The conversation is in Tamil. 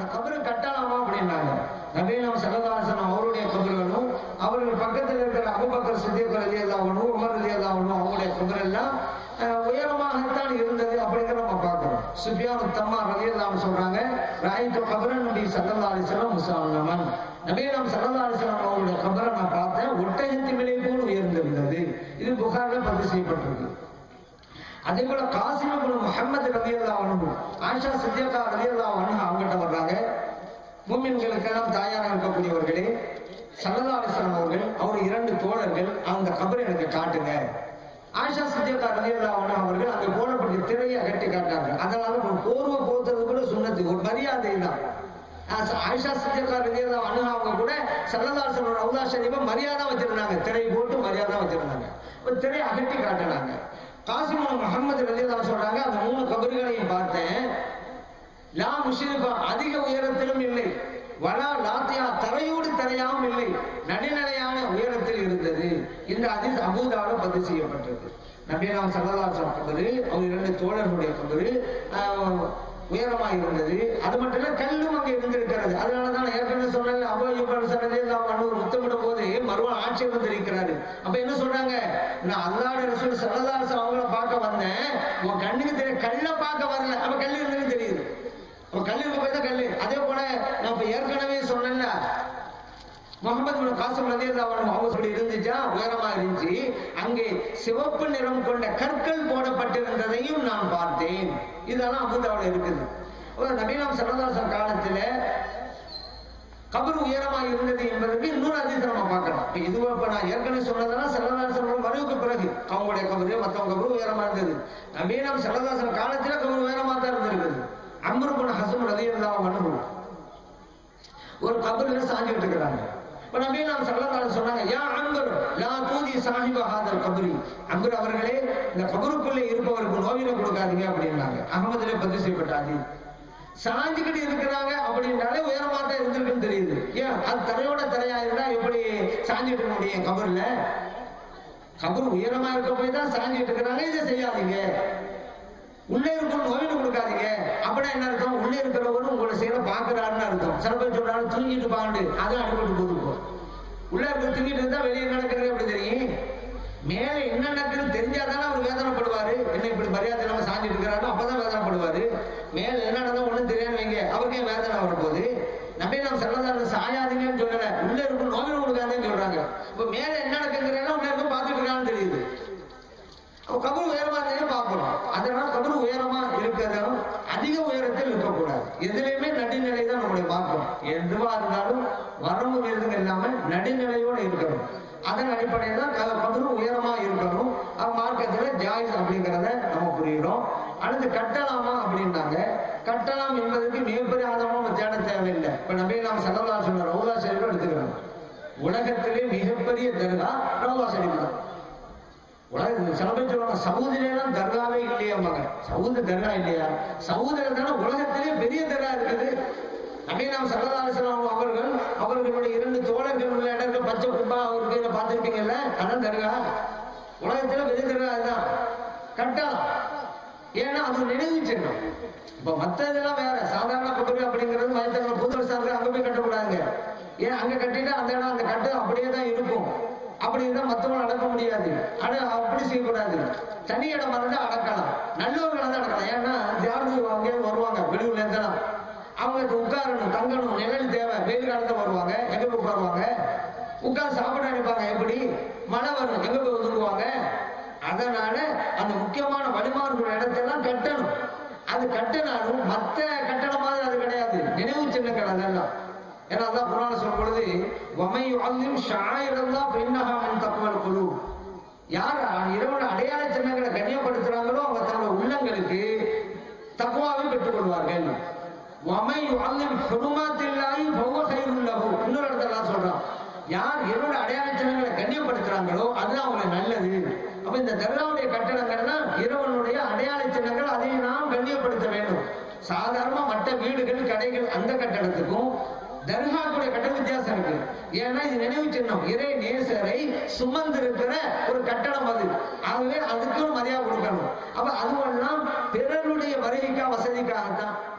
அந்த கட்டலாமா அப்படின்னாங்க நபீனம் சல்லதாசனம் அவருடைய கபர்களும் அவர்கள் பக்கத்தில் இருக்கிற அபுபக்கர் சித்தியக்கர் அலியதாகணும் உமர் அலியதாகணும் அவங்களுடைய கபர் எல்லாம் உயரமாகத்தான் இருந்தது அப்படிங்கிற நம்ம பார்க்கிறோம். சுபியான் தம்மா ரலியல்லாஹு சொல்றாங்க. ராயித்து கபரன் நபி சல்லல்லாஹு அலைஹி வஸல்லம் முஸல்லமன் நபீனம் சல்லல்லாஹு அலைஹி அவருடைய கபரை நான் பார்த்தேன். ஒட்டகத்தின் விலை போல் உயர்ந்திருந்தது. இது புகாரில் பதிவு செய்யப்பட்டிருக்கு. அதே போல காசிம் இப்னு முஹம்மது ரலியல்லாஹு அன்ஹு ஆயிஷா சித்தியக்கா ரலியல்லாஹு அன்ஹா அவங்ககிட்ட வர்றாங்க. மூமின்களுக்கெல்லாம் தாயாக இருக்கக்கூடியவர்களே சல்லல்லாஹு அவர்கள் அவர் இரண்டு தோழர்கள் அந்த கபரை எனக்கு காட்டுங்க. ஆயிஷா சித்தியக்கா ரலியல்லாஹு அன்ஹா அவர்கள் அங்கே போடப்பட்ட திரையை அகட்டி காட்டாங்க அதனால ஒரு போர்வை போத்துறது கூட சொன்னது ஒரு மரியாதை தான். ஆஹ் ஆயிஷா சித்தியக்கா ரலியல்லாஹு அன்ஹா அவங்க கூட சல்லல்லாஹு ரவுதா ஷரீஃபை மரியாதை வச்சிருந்தாங்க. திரை போட்டு மரியாதை வச்சிருந்தாங்க. ஒரு அகட்டி காட்டினாங்க. காசிம் முகமது ரலியல்லாஹு சொல்றாங்க அந்த மூணு கபர்களையும் பார்த்தேன். லா முஷிரிபா அதிக உயரத்திலும் இல்லை. வலா லாத்தியா தரையோடு தரையாவும் இல்லை. நடுநிலையான உயரத்தில் இருந்தது இந்த அதிஸ் அபூதாவில் பதிவு செய்யப்பட்டது. நபியலாம் சல்லல்லாஹு கபரு அவங்க இரண்டு தோழர்களுடைய கபரு உயரமாக இருந்தது. அது மட்டும் இல்ல கல்லும் அங்கே இருந்திருக்கிறது. அதனால தான் ஏற்கனவே சொன்னேன் அபோ இப்ராஹிம் நாம் அன்ஹு முத்தமிடும் போது மறுவன் ஆட்சி வந்திருக்கிறாரு அப்ப என்ன சொல்றாங்க நான் அல்லாட ரசூல் சல்லல்லாஹு அவங்கள பார்க்க உன் கண்ணுக்கு தெரிய கல்ல பார்க்க வரல. அப்ப கல்லு இருந்தது தெரியுது. அப்ப கல்லு இருக்க போய் தான் கல்லு. அதே போல நான் இப்ப ஏற்கனவே சொன்னேன்ல. முகமது காசு ரலியல்லாஹு அன்ஹு சொல்லி இருந்துச்சா? உயரமா இருந்துச்சு. அங்கே சிவப்பு நிறம் கொண்ட கற்கள் போடப்பட்டிருந்ததையும் நான் பார்த்தேன். இதெல்லாம் அமுதாவில் இருக்குது. ஒரு நபீலாம் சரதாசன் காலத்துல கபர் உயரமா இருந்தது என்பதற்கு இன்னொரு அதிசயமா பார்க்கலாம். இப்ப இப்ப நான் ஏற்கனவே சொன்னதெல்லாம் செல்லதாசன் வரவுக்கு பிறகு அவங்களுடைய கபரு மற்றவங்க கபரு உயரமா இருந்தது. நபீனம் சரதாசன காலத்துல கபர் உயரமா தான் இருந்திருக்குது அம்ருபுன் ஹசம் ரலியல்லாஹு அன்ஹு. ஒரு கபர்ல சாஞ்சிட்டு இருக்கிறாங்க இப்ப நபி நாம் சல்லல்லாஹு சொன்னாங்க யா அம்பர் லா தூதி சாஹிப ஹாதர் கபரி. அம்பர் அவர்களே இந்த கபருக்குள்ளே இருப்பவருக்கு நோவினை கொடுக்காதீங்க அப்படின்னாங்க. அகமதுல பதிவு செய்யப்பட்டாது சாஞ்சுக்கிட்டு இருக்கிறாங்க அப்படின்னாலே உயரமா தான் இருந்திருக்குன்னு தெரியுது. ஏன்? அது தரையோட தரையா இருந்தா எப்படி சாஞ்சிட்டு இருக்க முடியும் கபர்ல? கபர் உயரமா இருக்க போய் தான் சாஞ்சிட்டு இருக்கிறாங்க. இதை செய்யாதீங்க. உள்ளே இருக்கும் நோயில் கொடுக்காதீங்க. அப்படின்னா என்ன அர்த்தம்? உள்ளே இருக்கிறவரும் உங்களை செய்யற பாக்குறாருன்னு அர்த்தம். சில பேர் சொல்றாரு தூங்கிட்டு பாண்டு அது அடிபட்டு போதுக்கும் உள்ள இருக்க தூங்கிட்டு இருந்தா வெளியே நடக்கிறது எப்படி தெரியும். மேல என்ன நடக்குதுன்னு தெரிஞ்சாதானே அவர் வேதனைப்படுவாரு. என்ன இப்படி மரியாதை இல்லாம சாஞ்சிட்டு இருக்கிறாரு அப்பதான் வேதனைப்படுவாரு. மேல என்ன நடந்தா ஒண்ணும் தெரியாது வைங்க. அவருக்கே வேதனை வரும்போது நம்பி நாம் செல்லதாரு சாயாதீங்கன்னு சொல்லல. உள்ள இருக்கும் நோய் கொடுக்காதேன்னு சொல்றாங்க. இப்ப மேல என்ன நடக்குங்கிறதெல்லாம் உள்ள இருக்கும் பார்த்துட்டு இருக்கான்னு தெரியுது அப்ப கபர் உயரமா பார்க்கணும். அதனால கபர் உயரமா இருக்கிறதாலும் அதிக உயரத்தில் இருக்கக்கூடாது எதுலையுமே நடுநிலை தான் நம்முடைய மார்க்கம் எதுவா இருந்தாலும் வரம்பு மீறுதல் இல்லாம நடுநிலையோட இருக்கணும். அதன் அடிப்படையில் தான் க- கபரும் உயரமா இருக்கணும். அது மார்க்கத்துல ஜாயிஸ் அப்படிங்கிறத நம்ம புரியுறோம். அடுத்து கட்டலாமா அப்படின்னாங்க. கட்டலாம் என்பதற்கு மிகப்பெரிய ஆதாரமும் தேட தேவையில்லை. இப்ப நம்பி நாம் சல்லல்லா சொன்ன ரவுலா ஷெரீஃபை எடுத்துக்கிறோம் உலகத்திலே மிகப்பெரிய தர்கா ரவுலா ஷெரீஃப் தான். சில பேர் சொல்லுவாங்க சவுதிலாம் தர்காவே இல்லையாம்பாங்க. சவுதி தர்கா இல்லையா? சவுதில தானே உலகத்திலே பெரிய தர்கா இருக்குது. நபீனாம் சல்லதாசனம் அவர்கள் அவர்களுடைய இரண்டு தோழர்கள் உள்ள இடத்துல பச்சை குப்பா அவர் கீழே பார்த்துருப்பீங்கல்ல அதான் தர்கா. உலகத்துல பெரிய தர்கா அதுதான். கட்டலாம் ஏன்னா அது நினைவு சின்னம். இப்ப மத்த இதெல்லாம் வேற. சாதாரண கபரு அப்படிங்கிறது மயத்தங்களை புது சார்ந்து அங்க போய் கட்டக்கூடாதுங்க. ஏன் அங்க கட்டிட்டா அந்த இடம் அந்த கட்டு அப்படியே தான் இருக்கும் அப்படி இருந்தா மத்தவங்க அடக்க முடியாது. ஆனா அப்படி செய்யக்கூடாது. தனி இடம் இருந்தா அடக்கலாம். நல்லவர்களை தான் அடக்கலாம். ஏன்னா தியாகு அங்கே வருவாங்க. வெளியூர்ல இருந்தெல்லாம். அவங்களுக்கு உட்காரணும் தங்கணும். நிழல் தேவை. வெயில் காலத்துல வருவாங்க. எங்க போய் உட்காருவாங்க? உட்கார்ந்து சாப்பிட நினைப்பாங்க. எப்படி? மழை வரும். எங்க போய் ஒதுங்குவாங்க? அதனால அந்த முக்கியமான வழிமாறுகிற இடத்தெல்லாம் கட்டணும். அது கட்டினாலும் மற்ற கட்டணம் மாதிரி அது கிடையாது. நினைவு சின்னங்கள் அதெல்லாம். ஏன்னா அதான் புராணம் சொல்லும் பொழுது வமை வாழ்ந்தும் ஷாயிரல்லாம் பெண்ணகா மின் தகவல் குழு யார் இறைவன அடையாள சின்னங்களை கண்ணியப்படுத்துறாங்களோ அவங்க தன்னோட உள்ளங்களுக்கு தக்குவாவை பெற்றுக்கொள்வார்கள் வமை வாழ்ந்தும் ஹுருமாத்தில்லாய் பௌவ கைருள்ளகு இன்னொரு இடத்துல எல்லாம் சொல்றான் யார் இறைவன அடையாள சின்னங்களை கண்ணியப்படுத்துறாங்களோ அதுதான் அவங்களுக்கு நல்லது. அப்ப இந்த தர்காவுடைய கட்டடங்கள்னா இறைவனுடைய அடையாள சின்னங்கள் அதை நாம் கண்ணியப்படுத்த வேண்டும். சாதாரண மற்ற வீடுகள் கடைகள் அந்த கட்டடத்துக்கும் தர்காக்குடைய கட்ட வித்தியாசம் இருக்கு. ஏன்னா இது நினைவு சின்னம். இறை நேசரை சுமந்திருக்கிற ஒரு கட்டணம் அது. ஆகவே அதுக்கும் மரியாதை கொடுக்கணும். அப்ப அதுவெல்லாம் பிறருடைய வருகைக்கா வசதிக்காகத்தான்.